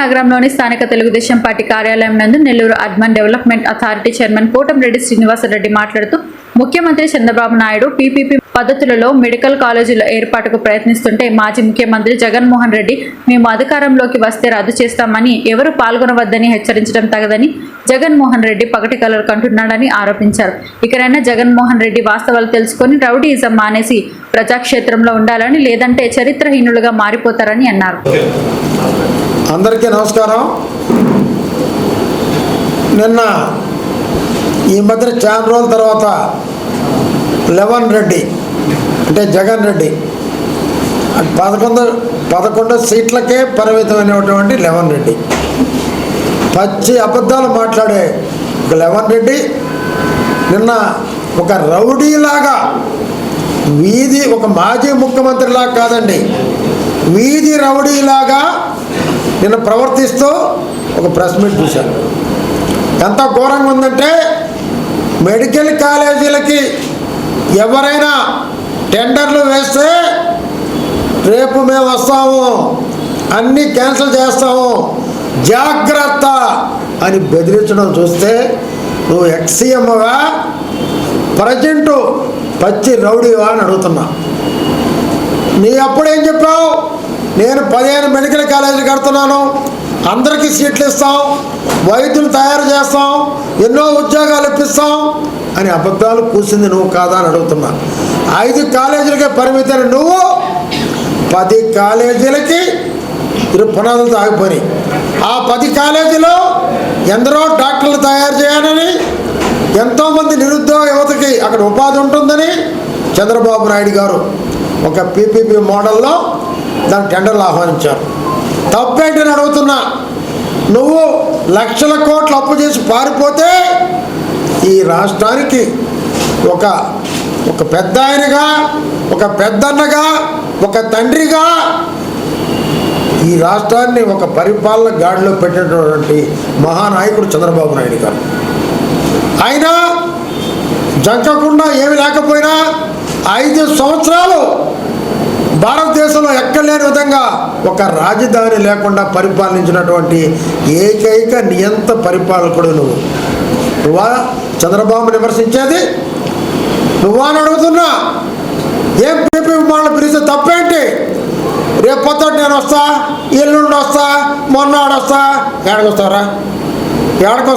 నగరంలోని స్థానిక తెలుగుదేశం పార్టీ కార్యాలయం నందు Nellore urban development authority chairman Kotamreddy Srinivasa Reddy మాట్లాడుతూ ముఖ్యమంత్రి చంద్రబాబు నాయుడు పీపీపీ పద్ధతులలో మెడికల్ కాలేజీల ఏర్పాటుకు ప్రయత్నిస్తుంటే మాజీ ముఖ్యమంత్రి జగన్మోహన్ రెడ్డి మేము అధికారంలోకి వస్తే రద్దు చేస్తామని ఎవరు పాల్గొనవద్దని హెచ్చరించడం తగదని జగన్మోహన్ రెడ్డి పగటి కలర్ కంటున్నాడని ఆరోపించారు. ఇకనైనా జగన్మోహన్ రెడ్డి వాస్తవాలు తెలుసుకొని రౌడీయిజం మానేసి ప్రజాక్షేత్రంలో ఉండాలని లేదంటే చరిత్రహీనులుగా మారిపోతారని అన్నారు. అందరికీ నమస్కారం. నిన్న ఈ మధ్య చాలా రోజుల తర్వాత లెవన్ రెడ్డి అంటే జగన్ రెడ్డి పదకొండు పదకొండు సీట్లకే పరిమితమైనటువంటి లెవన్ రెడ్డి. పచ్చి అబద్ధాలు మాట్లాడే ఒక లెవన్ రెడ్డి నిన్న ఒక రౌడీలాగా వీధి ఒక మాజీ ముఖ్యమంత్రిలాగా కాదండి వీధి రౌడీలాగా నిన్న ప్రవర్తిస్తూ ఒక ప్రెస్ మీట్ చూశాను. ఎంత ఘోరంగా ఉందంటే మెడికల్ కాలేజీలకి ఎవరైనా టెండర్లు వేస్తే రేపు మేము వస్తాము అన్నీ క్యాన్సిల్ చేస్తాము జాగ్రత్త అని బెదిరించడం చూస్తే నువ్వు ఎక్సీఎంగా ప్రజెంటు పచ్చి రౌడీవా అని అడుగుతున్నా. నీ అప్పుడేం చెప్పావు? నేను పదిహేను మెడికల్ కాలేజీలు కడుతున్నాను. అందరికీ సీట్లు ఇస్తాం. వైద్యులు తయారు చేస్తాం. ఎన్నో ఉద్యోగాలు ఇప్పిస్తాం. అని అబద్ధాలు కూసింది నువ్వు కాదా అని అడుగుతున్నా. ఐదు కాలేజీలకే పరిమితమైన నువ్వు పది కాలేజీలకి ఇరు పునాదులతో ఆ పది కాలేజీలో ఎందరో డాక్టర్లు తయారు చేయాలని ఎంతోమంది నిరుద్యోగ యువతకి అక్కడ ఉపాధి ఉంటుందని చంద్రబాబు నాయుడు గారు ఒక పీపీపీ మోడల్లో దాని టెండర్లు ఆహ్వానించారు. తప్పేంటని అడుగుతున్నా నువ్వు లక్షల కోట్లు అప్పు చేసి పారిపోతే ఈ రాష్ట్రానికి ఒక ఒక పెద్ద ఆయనగా ఒక పెద్దన్నగా ఒక తండ్రిగా ఈ రాష్ట్రాన్ని ఒక పరిపాలన గాడిలో పెట్టినటువంటి మహానాయకుడు చంద్రబాబు నాయుడు గారు. అయినా జంకకుండా ఏమి లేకపోయినా ఐదు సంవత్సరాలు భారతదేశంలో ఎక్కడలేని విధంగా ఒక రాజధాని లేకుండా పరిపాలించినటువంటి ఏకైక నియంత పరిపాలకుడు నువ్వు. నువ్వా చంద్రబాబు విమర్శించేది? నువ్వా అని అడుగుతున్నా. ఏం పీపీ విమానాలు పిలిస్తే తప్పేంటి? రేపు పొద్దుట నేను వస్తా ఎల్లుండి వస్తా మొన్నాడు వస్తా. ఏడకి వస్తారా? ఏడకి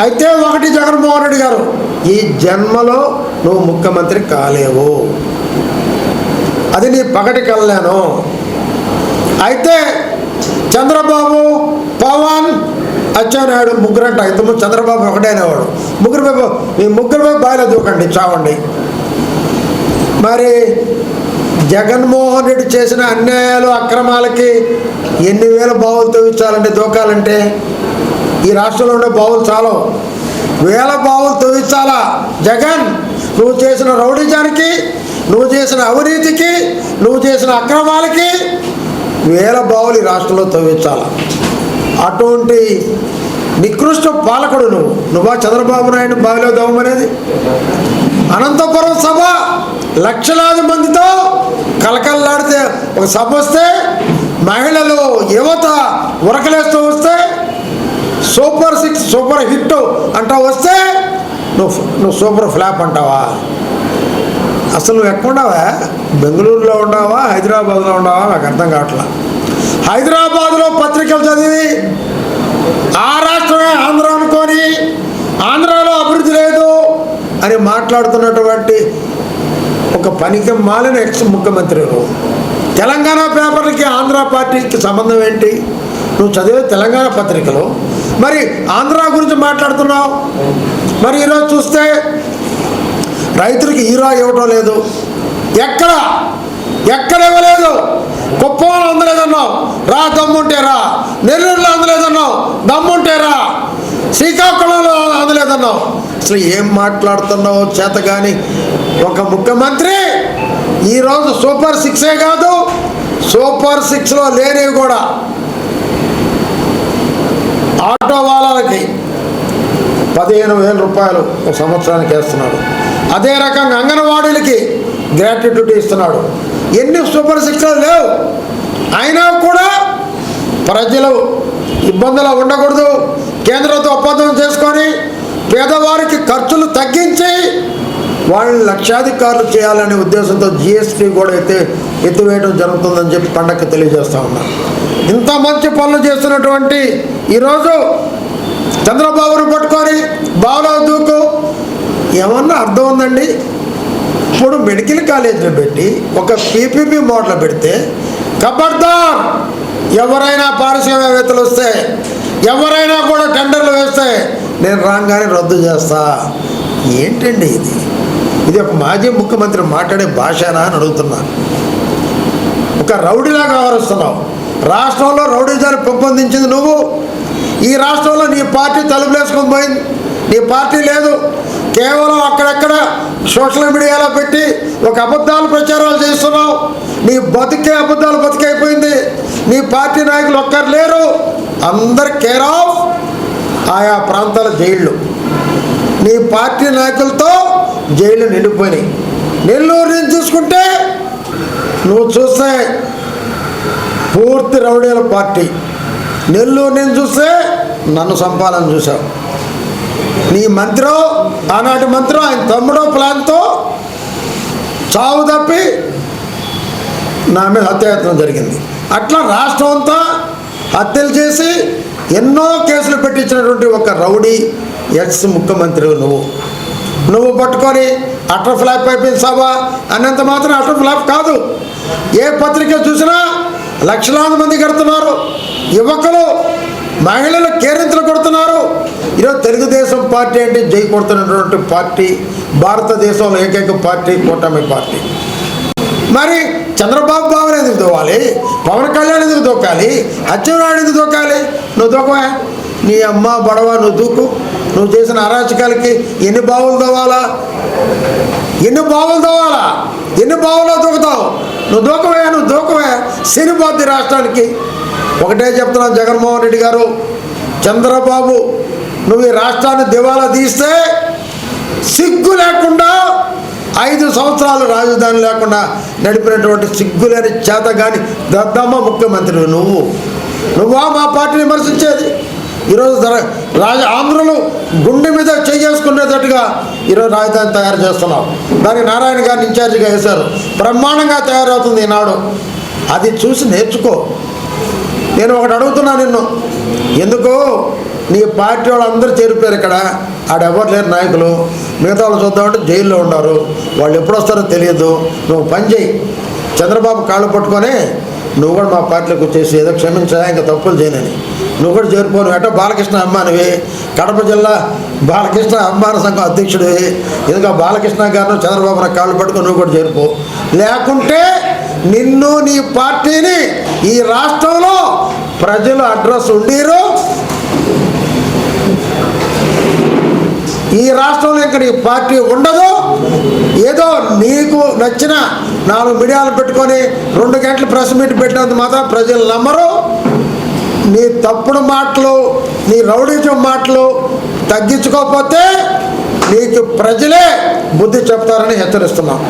అయితే ఒకటి జగన్మోహన్ రెడ్డి గారు ఈ జన్మలో నువ్వు ముఖ్యమంత్రి కాలేవు. అది నీ పగటి అయితే చంద్రబాబు పవన్ అచ్చెన్నాయుడు ముగ్గురంట. ఇంతకుముందు చంద్రబాబు ఒకటే అనేవాడు. ముగ్గురు వైపు మీ ముగ్గురు వైపు బాయిలో దూకండి చావండి. మరి జగన్మోహన్ రెడ్డి చేసిన అన్యాయాలు అక్రమాలకి ఎన్ని వేల బావులు తవ్వించాలంటే దూకాలంటే? ఈ రాష్ట్రంలో ఉండే బావులు చాలు. వేల బావులు తవ్వించాలా? జగన్ నువ్వు చేసిన రౌడీజానికి నువ్వు చేసిన అవినీతికి నువ్వు చేసిన అక్రమాలకి వేల బావులు ఈ రాష్ట్రంలో తవ్వించాల? అటువంటి నికృష్ట పాలకుడు నువ్వు. నువ్వా చంద్రబాబు నాయుడు బావిలో దవ్వమనేది అనంతపురం సభ లక్షలాది మందితో కలకల్లాడితే ఒక సభ వస్తే మహిళలు యువత ఉరకలేస్తూ వస్తే సూపర్ సిక్స్ సూపర్ హిట్ అంటా వస్తే నువ్వు నువ్వు సూపర్ ఫ్లాప్ అంటావా? అసలు నువ్వు ఎక్కడ బెంగళూరులో ఉన్నావా? హైదరాబాద్లో ఉన్నావా? నాకు అర్థం కావట్లా. హైదరాబాద్లో పత్రికలు చదివి ఆ రాష్ట్రమే ఆంధ్ర అనుకొని ఆంధ్రాలో అభివృద్ధి లేదు అని మాట్లాడుతున్నటువంటి ఒక పనికి మాలిన ఎక్స్ ముఖ్యమంత్రి తెలంగాణ పేపర్లకి ఆంధ్ర పార్టీకి సంబంధం ఏంటి? నువ్వు చదివే తెలంగాణ పత్రికలు. మరి ఆంధ్ర గురించి మాట్లాడుతున్నావు. మరి ఈరోజు చూస్తే రైతులకి హీరో ఇవ్వటం లేదు. ఎక్కడ? ఎక్కడ ఇవ్వలేదు. కుప్పంలో అందలేదన్నావు రా దమ్ముంటే రా. నెల్లూరులో అందలేదన్నావు దమ్ముంటే రా. శ్రీకాకుళంలో అందలేదన్నావు అసలు ఏం మాట్లాడుతున్నావు చేత కానీ ఒక ముఖ్యమంత్రి ఈరోజు సూపర్ సిక్సే కాదు సూపర్ సిక్స్లో లేనివి కూడా. ఆటో వాళ్ళకి పదిహేను వేల రూపాయలు ఒక సంవత్సరానికి వేస్తున్నాడు. అదే రకంగా అంగన్వాడీలకి గ్రాట్యుటీ ఇస్తున్నాడు. ఎన్ని సూపర్ శిక్షలు లేవు. అయినా కూడా ప్రజలు ఇబ్బందులు ఉండకూడదు. కేంద్రంతో ఒప్పందం చేసుకొని పేదవారికి ఖర్చులు తగ్గించి వాళ్ళని లక్షాధికారులు చేయాలనే ఉద్దేశంతో జిఎస్టీ కూడా ఎత్తి ఎత్తివేయడం జరుగుతుందని చెప్పి పండగకి తెలియజేస్తూ ఉన్నాను ఇంత మంచి పనులు చేస్తున్నటువంటి ఈరోజు చంద్రబాబును పట్టుకొని బాగా దూకు ఏమన్నా అర్థం ఉందండి? ఇప్పుడు మెడికల్ కాలేజీలో పెట్టి ఒక పీపీపీ మోడల్ పెడితే కబర్దార్! ఎవరైనా పారిశ్రామికవేత్తలు వస్తే ఎవరైనా కూడా టెండర్లు వేస్తే నేను రాగానే రద్దు చేస్తా. ఏంటండి ఇది? ఇది ఒక మాజీ ముఖ్యమంత్రి మాట్లాడే భాషనా అని అడుగుతున్నాను ఒక రౌడీలా వ్యవహరిస్తున్నావు. రాష్ట్రంలో రౌడీజాన్ని పెంపొందించింది నువ్వు. ఈ రాష్ట్రంలో నీ పార్టీ తలుపులేసుకొని పోయింది. నీ పార్టీ లేదు. కేవలం అక్కడక్కడ సోషల్ మీడియాలో పెట్టి ఒక అబద్ధాలు ప్రచారాలు చేస్తున్నావు. నీ బతికే అబద్ధాలు బతికైపోయింది. నీ పార్టీ నాయకులు ఒక్కరు లేరు. అందరు కేర్ ఆఫ్ ఆయా ప్రాంతాల జైళ్ళు. నీ పార్టీ నాయకులతో జైళ్ళు నిండిపోయినాయి. నెల్లూరు నుంచి చూసుకుంటే నువ్వు చూస్తే పూర్తి రౌడీల పార్టీ. నెల్లూరు నుంచి చూస్తే నన్ను సంపాదన చూసావు నీ మంత్రం ఆనాటి మంత్రం ఆయన తమ్ముడో ప్లాన్తో చావు తప్పి నా మీద హత్యాయత్నం జరిగింది. అట్లా రాష్ట్రం అంతా హత్యలు చేసి ఎన్నో కేసులు పెట్టించినటువంటి ఒక రౌడీ ఎక్స్ ముఖ్యమంత్రి నువ్వు. నువ్వు పట్టుకొని అటర్ ఫ్లాప్ అయిపోయింది సభ. అన్నంత మాత్రం అటర్ ఫ్లాప్ కాదు. ఏ పత్రిక చూసినా లక్షలాది మంది కడుతున్నారు. యువకులు మహిళలు కేరింతలు కొడుతున్నారు. ఈరోజు తెలుగుదేశం పార్టీ అంటే జై కొడుతున్నటువంటి పార్టీ భారతదేశంలో ఏకైక పార్టీ కూటమి పార్టీ. మరి చంద్రబాబు బాబుని ఎందుకు దోవాలి పవన్ కళ్యాణ్ ఎందుకు దొక్కాలి అచ్చెన్నాయుడు ఎందుకు దొక్కాలి నువ్వు దొక్కవా నీ అమ్మ బడవ నువ్వు దూకు. నువ్వు చేసిన అరాచకాలకి ఎన్ని బావులు దోవాలా ఎన్ని బావులు దోవాలా ఎన్ని బావులో దూకుతావు? నువ్వు దూకవే నువ్వు దూకవే సినిపోద్ది రాష్ట్రానికి ఒకటే చెప్తున్నాను జగన్మోహన్ రెడ్డి గారు చంద్రబాబు నువ్వు ఈ రాష్ట్రాన్ని దివాలా తీస్తే సిగ్గు లేకుండా ఐదు సంవత్సరాలు రాజధాని లేకుండా నడిపినటువంటి సిగ్గులేని చేత కానీ దద్దమ్మ ముఖ్యమంత్రి నువ్వు. నువ్వా మా పార్టీని విమర్శించేది? ఈరోజు రాజ ఆంధ్రులు గుండె మీద చేసుకునేటట్టుగా ఈరోజు రాజధాని తయారు చేస్తున్నావు. దానికి నారాయణ గారిని ఇన్ఛార్జిగా వేశారు. బ్రహ్మాండంగా తయారవుతుంది ఈనాడు. అది చూసి నేర్చుకో. నేను ఒకటి అడుగుతున్నా నిన్ను. ఎందుకు నీ పార్టీ వాళ్ళు అందరూ చేరిపోయారు ఇక్కడ. ఆడెవరు లేరు నాయకులు. మిగతా వాళ్ళు చూద్దామంటే జైల్లో ఉన్నారు. వాళ్ళు ఎప్పుడు వస్తారో తెలియదు. నువ్వు పని చేయి. చంద్రబాబు కాళ్ళు పట్టుకొని నువ్వు కూడా మా పార్టీలోకి వచ్చేసి ఏదో క్షమించా ఇంకా తప్పులు చేయనని. నువ్వు కూడా చేరిపోను అంటే బాలకృష్ణ అమ్మానివి. కడప జిల్లా బాలకృష్ణ అమ్మాన సంఘం అధ్యక్షుడివి. ఎందుకు బాలకృష్ణ గారు చంద్రబాబు నాకు కాళ్ళు పట్టుకొని నువ్వు కూడా చేరిపో. లేకుంటే నిన్ను నీ పార్టీని ఈ రాష్ట్రంలో ప్రజలు అడ్రస్ ఉండీరు. ఈ రాష్ట్రంలో ఇక్కడ ఈ పార్టీ ఉండదు. ఏదో నీకు నచ్చిన నాలుగు మీడియాలు పెట్టుకొని రెండు గంటలు ప్రెస్ మీట్ పెట్టినందుకు మాత్రం ప్రజలు నమ్మరు. నీ తప్పుడు మాటలు నీ రౌడీజం మాటలు తగ్గించుకోకపోతే నీకు ప్రజలే బుద్ధి చెప్తారని హెచ్చరిస్తున్నాం.